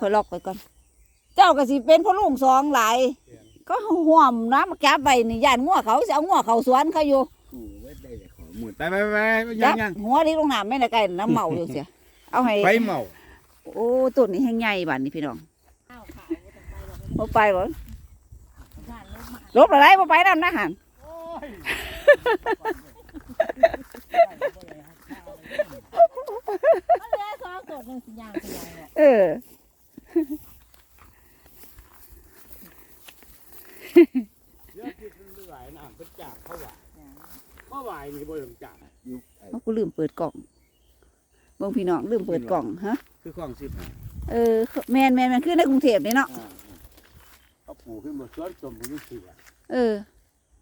คอยล็อกไว้ก่อน เจ้าก็สิเป็นพ่อลุงสองหลาย ก็ห่วมน้ำจับไว้นี่ย่านงัวเขาสิเอางัวเขาสวนเขาอยู่กูไว้ได้แต่ขอหมุนไปไปไปยัจังบยังหัวนี่ลงน้ำไม่ได้ไกลน้ำเมาอยู่เสียเอาให้ไฟเมา โอ้ต้นนี้แห้งใหญ่บ้านนี้พี่น้องข้าวขาวบ่ต้องไปหรอกบ่ไปบ่บ้านลบมาลบอะไรบ่ไปนำนะหันโอ้ยมันเหลือสองตัวนึงสิย่างสิย่างเนาะ เออ เดี๋ยวคิดมันไหวน้ำเป็นจากเขาไหวเมื่อไหวนี่บ่ต้องจากอยู่ไอ้ เอากูลืมเปิดกล่องเบิ่ งพี่น้องลืมเปิดกล่องฮะคือของสิบห้าเออแมนแมนมันคือในกรุงเทพนี่เนาะอ่าเอาปลูกขึ้นมาสวนจมผมรู้สึกว่าเออ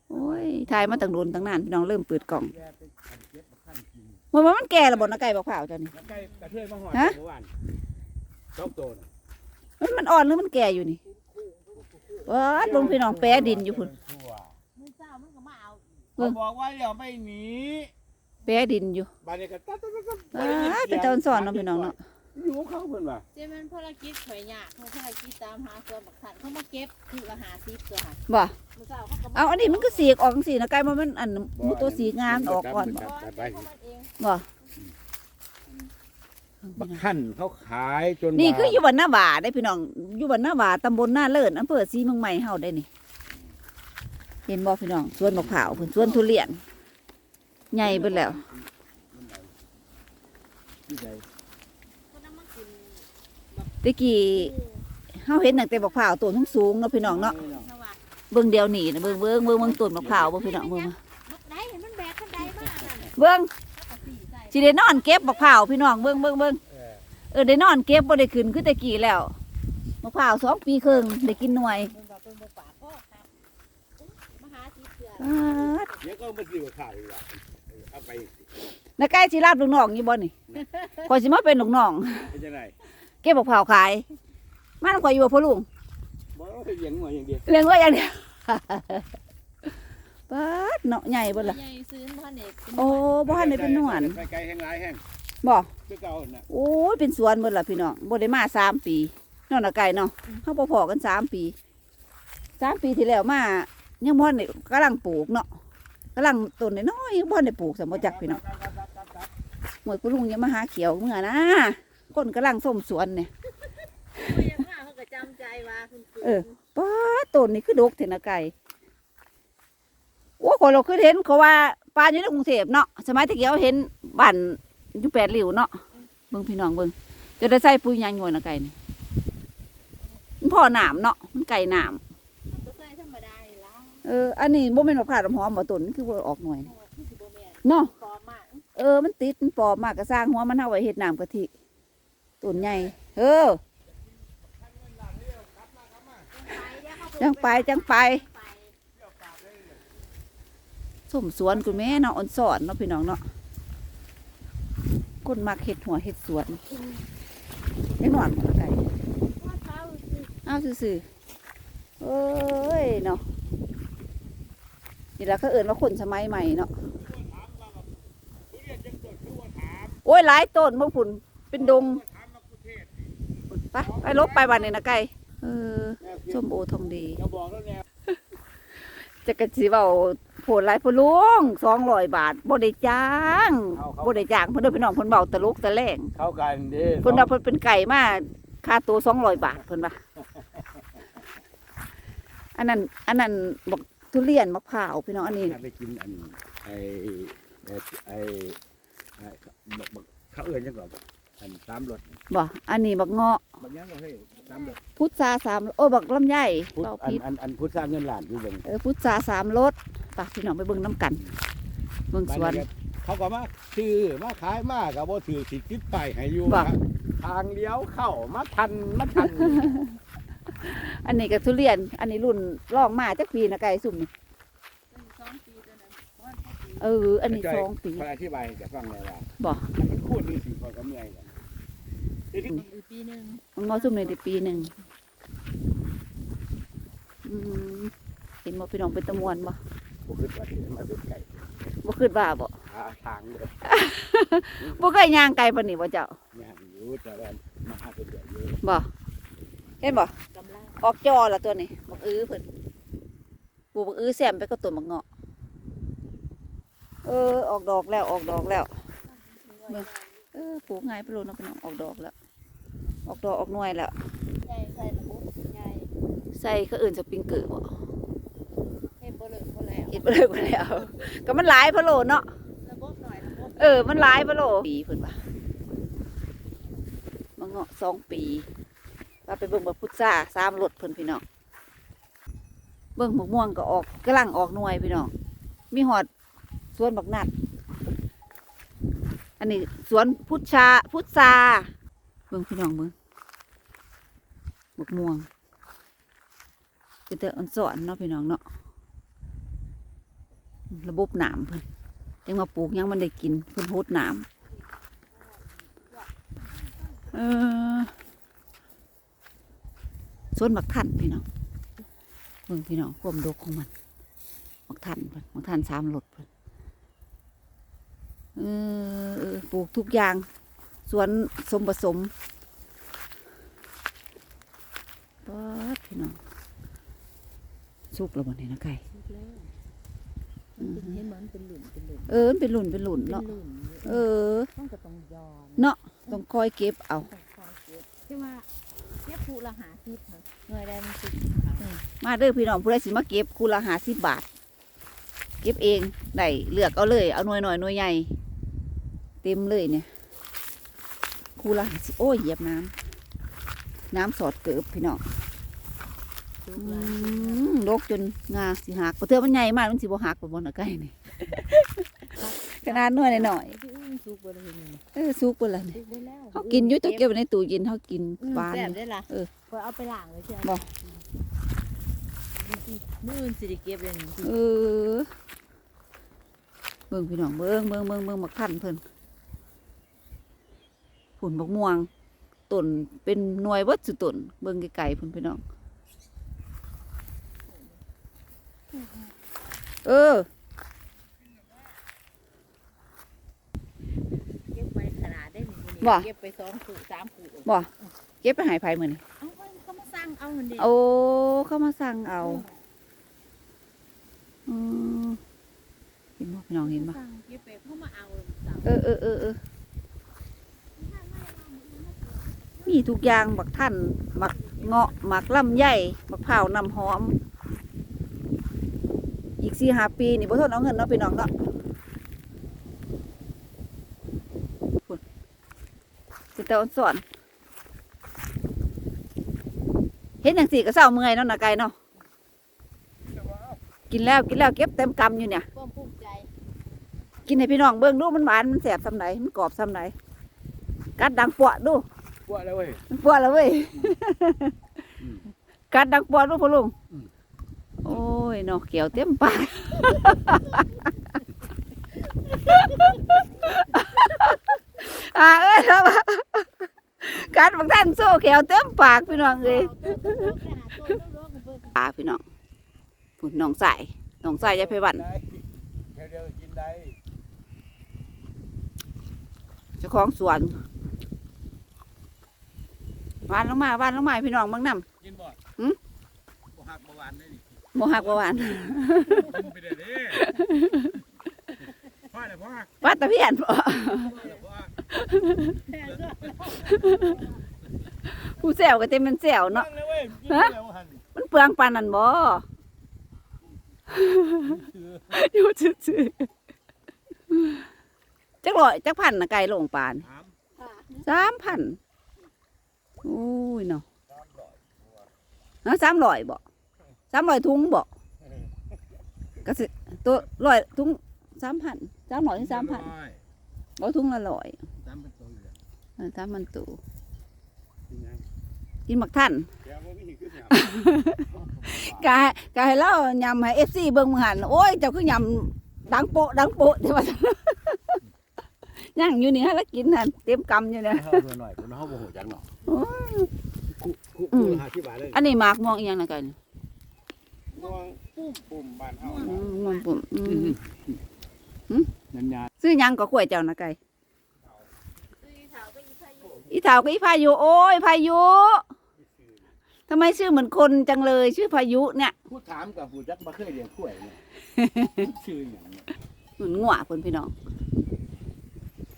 โอ้ยถ่ายมาตั้งโดนตั้งนานพี่น้องเริ่มเปิดกล่องแกไปขันเก็บมาขั้นกินมันว่ามันแก่และบ่นะไก่บักเผาวเจ้านี่แล้วใกล้กระเทยมาหอดฮะเมื่อวานสองตัวน่ะมันมันอ่อนหรือมันแก่อยู่นี่ว้าดเบิ่งพี่น้องแปรดินอยู่พุ่นทั่วมื้อเช้ามันก็มาเอาเบิ่เขางบอกว่าอย่าไม่หนี แปรดินอยู่บ้านนี้ก็ตัดตัดตัดตัดว้าดเป็นเจ้าสอนเนาะพี่น้องเนาะอยู่ของเขาเพิ่นว่าเจ้ามันภารกิจข่อยยากเพราะภารกิจตามหาส่วนบักทันเขามาเก็บคือละ50ตัวค่ะบ่มื้อเช้าเขาก็มาเอาอันนี้มันก็สีกออกจังซี่นะไก่มันมันอันมูตัวสีงามออกก่อนบ่บ่เก็บของมันเองบ่บักขั้นเขาขายจนนี่ว่าคืออยู่บ้านหน้าหวาได้พี่น้องอยู่บ้านหน้าหวาตำบลหน้าเลิศอำเภอศรีเมืองใหม่เฮาได้นี่ เห็นบ่พี่น้องสวนมะพร้าวเพิ่นสวนทุเรียน ใหญ่เบิดแล้วที่ใดคนนั้นมากินตะกี้เฮาเห็นตั้งแต่มะพร้าวต้นสูงๆเนาะพี่น้องเนาะสวัสดเบิ่งเดียวนี่นะเบิ่งเบิ่งเบิ่งเบิ่งต้นมะพร้าวบ่พี่น้องเบิ่งมาบักได้เห็นมันแบกคันใดมานั่นเบิ่งเขาก็สีใส่สิได้นอนเก็บมะพร้าวพี่น้องเบิ่งเบิ่งเบิ่งเออเออได้นอนเก็บบ่ได้ขึ้นคือแต่กี้แล้วมะพร้าวสองปีครึ่งได้กินหน่วยเพิ่นบอกเพิ่นบ่ปากก็ครับอุ๊ยมาหาสีเสืออ้าดเดี๋ยวก็มาซื้อกับข้าวอีกละเอา ไปนาใกล้สิรับลูกน้องอยู่บ่นี่ข่อยสิมาเป็นลูกน้องเป็นจังไดเก็บมะพร้าวขายมันข่อยอยู่บ่พ่อลุงบ่ต้องไปเลี้ยงหน่อยอย่างเดียวเลี้ยงไว้อย่างเดียวปาดเนาะใหญ่เบ่ล่ะใหญ่ซื้อบ่ทันได้เป็นโอ้บ่ทันได้เป็นหนวลไปไกลแห้งหลายแห้งบ่คือเก่าน่ะโอ้ยเป็นสวนเบิดล่ะพี่น้องบ่ได้มาสามปีเนาะนาไก่เนาะเฮาบ่พอกันสามปีสามปีที่แล้วมายังบ่ทันได้กำลังปลูกเนาะ กำลังต้นน้อยๆยังบ่ทันได้ปลูกสมบ่จักพี่น้องหมวยคุณลุงอย่ามาหาเขียวเมื่อนะคนกำลังส้มสวนเนี่ยผู้ยังมาเขาก็จำใจว่าคุณครูเออป้าต้นนี่คือดกเทนาไก่โอ้คนเราคือเห็นเขาว่าปลาอยู่ในกรุงเทพเนาะสมัยตะเกียวเห็นบ้านอยู่แปดหลิวเนาะเบิ่งพี่น้องเบิ่งจะได้ใส่ปุ๋ยหยังอยู่นะไก่นี่มันพ่อหนามเนาะมันไก่หนาม มันก็ใส่ธรรมดานี่ล่ะ เออ อันนี้บ่แม่นมะพร้าวน้ำหอมบ่ต้นคือบ่ออกหน่วยเนาะปลอมมากเออ มันติดมันปลอมมากก็สร้างหัวมันเอาไว้เฮ็ดน้ำกะทิต้นใหญ่เออ จังไปจังไปส้มสวนคุณแม่เนาะอ่อนสอนเนาะพี่น้องเนาะก้นมักเห็ดหัวเห็ดสวนได้หนอนบ่ไก่ว่เอ้าวซื่อๆเอ้ยเนาะ นี่ละเขาเอิ้นว่าคนสมัยใหม่เนาะโอ้ยหลายต้นเมื่อฝุ่นเป็นดงไปไปลบไปวันนี้นะไก่เออส้มโอทองดีจะบอกแล้วแนวจะกระสีเบาโผล่หลายพนลุงสองร้อยบาทบ่ได้จ้างบ่ได้จ้างเพิ่นเด้อพี่น้องเพิ่นเบาตะลุกตะแลงเข้ากันเด้เพิ่นว่าเพิ่นเป็นไก่มาค่าตัวสองร้อยบาทเพิ่นว่าอันนั้นอันนั้นบอก ทุเรียนมะพร้าวพี่น้องอันนี้ ถ้าไปกินอันไอ้ไอ้ไอ้ไอ้บักบักเขาเอื่นจังก่อนอันตามรถบ่ อันนี้บักเงาะบางอย่างก็ให้ตามรถพุทราสามโอ้บักลำไยพุทธเบาอันพิษอันอันพุทธสร้างเงินล้านอยู่เบิ่งเออพุทราสามรสไปพี่น้องไปเบิ่งน้ำกัน เบิ่งสวน บ้าก็เขาก็มาซื้อมาขายมาก็บ่ถือสิติดป้ายให้อยู่บ่ครับทางเลี้ยวเข้ามาทันมาทัน อันนี้ก็ทุเรียน อันนี้รุ่นร่องมาจักปีนะไก่สุ่มนี่เป็นสองปีตัวนั้นว่าเขาปีเออ อันนี้สองปีเขาอธิบายให้แกฟังเลยว่าบ่มันพูดนี่สิเขาก็เมื่อยกันทีนี้อีกปีหนึงมันงอซุ่มในได้ปีหนึ่งอืมเห็นบ่พี่น้องเป็นตะมวนบ่บ่คิดว่าสิมาเป็นไก่บ่คิดว่าบ่หาทางเลยบ่เคยย่างไกลปานนี้บ่เจ้าย่างอยู่แต่ว่ามาหาเป็นเดือดอยู่บ่เห็นบ่กำลัง ออกจอละตัวนี้บักอื้อเพิ่นปูบักอื้อแซมไปก็ต้นบักเงาะ เออ ออกดอกแล้วออกดอกแล้วเออปลูกง่ายไปโลดเนะพี่น้องออกดอกแล้ว ออกดอกออกหน่วยแล้วใหญ่ใส่ระบบใหญ่ใส่ก็อื่นสปริงเกอร์บ่เฮ็ดบ่เลิกบ่แล้วเห็นบ่เลยบ่แล้ว ก็มันหลายพะโลเนาะระบบหน่อยระบบเออ มันหลายพะโลปีเพิ่นว่าบักเงาะสองปี ว่าไปเบิ่งบักพุทราสามรถเพิ่นพี่น้องเบิ่งบักม่วงก็ออกกำลังออกหน่วยพี่น้องมีหอดสวนบักนัด อันนี้สวนพุทราพุทราเบิ่งพี่น้องเบิ่งบักม่วงคือแต่อันสอนเนาะพี่น้องเนาะระบบน้ำเพิ่นจังมาปลูกยังมันได้กินเพิ่นโหดน้ำเออ สวนบักทันพี่น้องเบิ่งพี่น้องความดกของมันมักทันเพิ่นมักทันสามรถเพิ่นเออเออปลูกทุกอย่างสวนสมผสมป๊าดพี่น้องสุกแล้วบ่เนี่ยนะไก่อืมเห็นเหมือนเป็นหลุมเป็นหลุมเออมันเป็นหลุ่นเป็นหลุ่นเป็นเนาะหลุมเออมันก็ต้องยอมเนาะต้องคอยเก็บเอาต้องคอยเก็บใช่ว่า เก็บผู้ละหาสิบค่ะหน่วยได้มันสิบมาเด้อพี่น้องผู้ใดสิมาเก็บคูละหาสิบบาท เก็บเองได้เลือกเอาเลยเอาหน่วยหน่อยหน่วยใหญ่ เต็มเลยเนี่ยคูละ50โอ้ยเหยียบน้ำน้ำสอดเกิบพี่น้องทุอืกร้านมโลกจนงาสิหักกระเทือมันใหญ่มากมันสิบ่หักไปบนตะไคร้นี่ขนาดหน่วยหน่อย ที่อุ้มสุกบ่ได้เห็นนี่ๆเออสุกเปนละนี่สุกได้แล้วเขากินอยุ่จะเก็บไว้ในตู้เย็นเขากินอืมหวาน แซ่บได้ล่ะเออพอเอาไปล้างเลยเชียวบ่ มื้ออื่นสิได้เก็บเลยนี่เออเบิ่งพี่น้องเบิ่งเบิ่งเบิ่งเบิ่งมักทันเพิ่นผุนบักม่วงต้นเป็นหน่วยเบิดสุต้นเบิ่งไกลๆเพิ่นพี่น้อง เออ เก็บไว้ขนาดได้นี่มื้อนี้ บ่ เก็บไปสองขู่สามขู่บ่ เก็บไปใหายไผมื้อนี้เอาไว้เขามาสั่งเอาหั่นเด้โอ้เข้ามาสั่งเอาอืมเห็นบ่พี่น้องเห็นบ่สั่งเก็บไปเขามาเอาสั่งเออเออเออเออมีทุกอย่างบักท่านบักเงาะบักลำไยบักเผาวน้ำหอม อีกสี่ห้าปีนี่บ่ทนเอาเงินเนาะพี่น้องเนาะพุ่นสิ แต่อ่อนสอนเห็นอย่างสี่ก็เศร้าเมื่อยเนาะนาไก่เนาะกินแล้วกินแล้วเก็บเต็มกำอยู่เนี่ย ความภูมิใจกินให้พี่น้องเบิ่งดูมันหวานมันแสบซำไหนมันกรอบซำไหนกัดดังปวดดูปวดแล้วเว้ย ปวดแล้วเว้ย อืม กัดดังปวดดูพ่อลุงอืมโอ้ยเนาะเขียวเต็มปาก อ่าเอ้ยแล้วว่ากัดบางท่านโซ่เขียวเต็มปากพี่น้องเอ้ยอ่าพี่น้องพุ่นน้องใส่น้องใส่ยายไพวันได้เดี๋ยวเดี๋ยวกินได้เจ้าของสวนหวานลงมาหวานลงมาให้พี่น้องเบางน้กินบ่หืมบ่หักบ่หวานได้นี่ำโมหักบ่หวานกินไปเด้อเด้พ่อเด้อพ่อวัดตะเพียนบ่พ่อเด้อพ่อ ผู้แซวก็เต็มเป็นแซวเนาะนั่งเลยเว้ยกินฮะแล้วหันมันเปลืองปานนั่นบ่อยู่ซื่อๆจักร้อยจักพันนะไก่ลงปานถามสามพันโอ้ยเนาะฮะสามร้อยบ่สามร้อยถุงบ่ก็สิตัวร้อยถุงสามพันสามร้อยถึงสามพันร้อยบ่ถุงละร้อยสามพันตัว อยู่แล้วเออสามพันตูกินยังกินหมักท่านแกบ่มีขึ้นหยังกายกายแล้วยำให้เอฟซีเบิ่งมือหันโอ้ยเจ้าคือยำดังโปะดังโปะเดี๋ยวว่าย่างอยู่นี่ฮะแล้วกินหันเต็มกำอยู่เนี่ยเฮาตัวหน่อยคนเฮาบ่ฮู้จักเนาะโอ้ยคู่คู่อืมคู่ละ50บาทเลยอันนี้หมากม่วงอีหยังนะกันม่วงปุ่มบ้านเฮาอืมม่วงปุ่มอืมนันยาซื้อหยังก็ขวยเจ้านะไก่ซื้ อเถาก็อีพายุอีเถาก็อีพายุโอ้ยพายุทำไมชื่อเหมือนคนจังเลย ชื่อพายุเนี่ยผู้ถามกับผู้จักบ่เคยเลี้ยงกล้วยเนี่ยชื่ออย่างเนี่ยเหมือนงัวเพิ่นพี่น้อง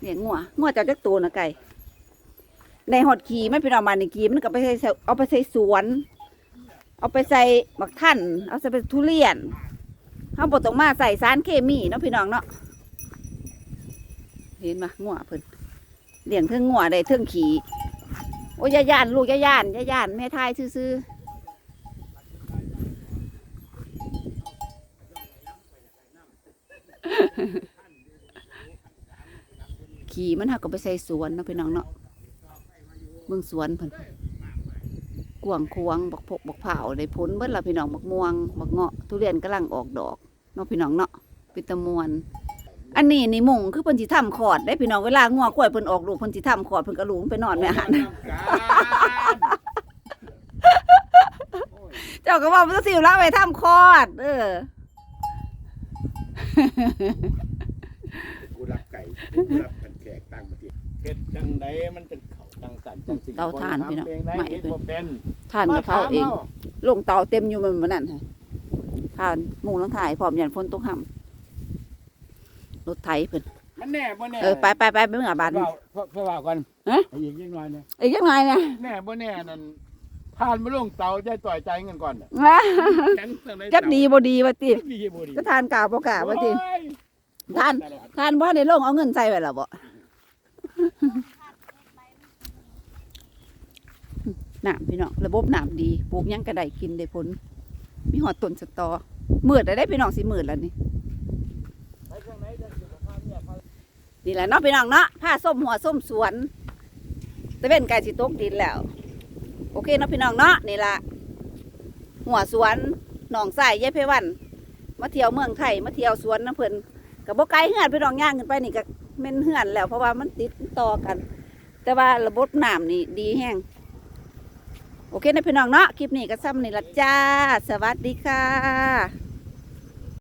เลี้ยงงัวงัวเจ้าจักตัวนะไก่ในหอดขี่ไม่พี่น้องมาในขี่มันก็ไปใส่เอาไปใส่สวน เอาไปใส่บักท่านเอาใส่เป็นทุเรียนเขาบดตรงมาใส่สารเคมีเนาะพี่น้องเนาะเห็นมางัวเพิ่น เลี้ยงเทิงงัวได้เทิงขี่โอ้ยอยาย่านลูกอยาย่านอยาย่านแม่ทายซื่อขี่มันหักก็ไปใส่สวนเนาะพี่น้องเนาะเมืองสวนเพิ่นกวางควงบักพกบักเผาวได้พ้นเบิดละพี่น้องบักม่วงบักเงาะทุเรียนกำลังออกดอกเนาะพี่น้องเนาะเป็นตะมวน อันนี้นี่มุงคือเพิ่นสิทำขอดได้พี่น้องเวลางัวกล้วยเพิ่นออกลูกเพิ่นสิทำขอดเพิ่นก็ลูกไปนอนแม่หันเจ้าก็ว่ามันสิละไว้ทำคอด เออกูรับไก่กูรับกันแขกต่างประเทศเฮ็ดจังไดมันเป็นเขาจังสันจังสิเตาถ่านพี่น้องทำเองได้ไม่เฮ็ดบ่เป็นทานกะเพราเองลงเตาเต็มอยู่มันบ่นั่นค่ะทานหมูลังถ่ายพร้อมยันฝนตกห่ำ รถไถเพิ่นมันแน่บ่แน่เออไปไปไปไปเมื่อบาดนี้เว้าเพราะเพราะว่ากันฮะ อีกนิดหน่อยเนี่ยอีกยังไงเนี่ยแน่บ่แน่นั่นทานมาลงเตาใจต่อยใจเงินก่อนน่ะแข็งจังไดจักดีบ่ดีว่าติดีบ่ดีก็ทานกาวบ่กาว่าติ โอ้ยทาน ทานบ่ได้ลงเอาเงินใส่ไว้แล้วบ่น้ำพี่น้องระบบน้ำดีปลูกหยังก็ได้กินได้ผล มีหอดต้นสตอมืดแล้วได้พี่น้องสิมืดแล้วนี่ ไปข้างไหนจะสุขภาพเนี่ยเขา นี่แหละเนาะพี่น้องเนาะผ้าส้มหัวส้มสวนตะเวนไก่สิตกดินแล้ว โอเคเนาะพี่น้องเนาะนี่ละหัวสวนหนองใส่ยายเพวันมาเที่ยวเมืองไทยมาเที่ยวสวนน้ำเพิ่นกับบ่ไกลเฮือนพี่น้องย่างขึ้นไปนี่ก็เม่นเฮือนแล้ว เพราะว่ามันติดต่อกัน แต่ว่าระบบน้ำนี่ดีแห้งโอเคนะพี่น้องเนาะคลิปนี้ก็ซ้ำนี่ละจ้า สวัสดีค่ะ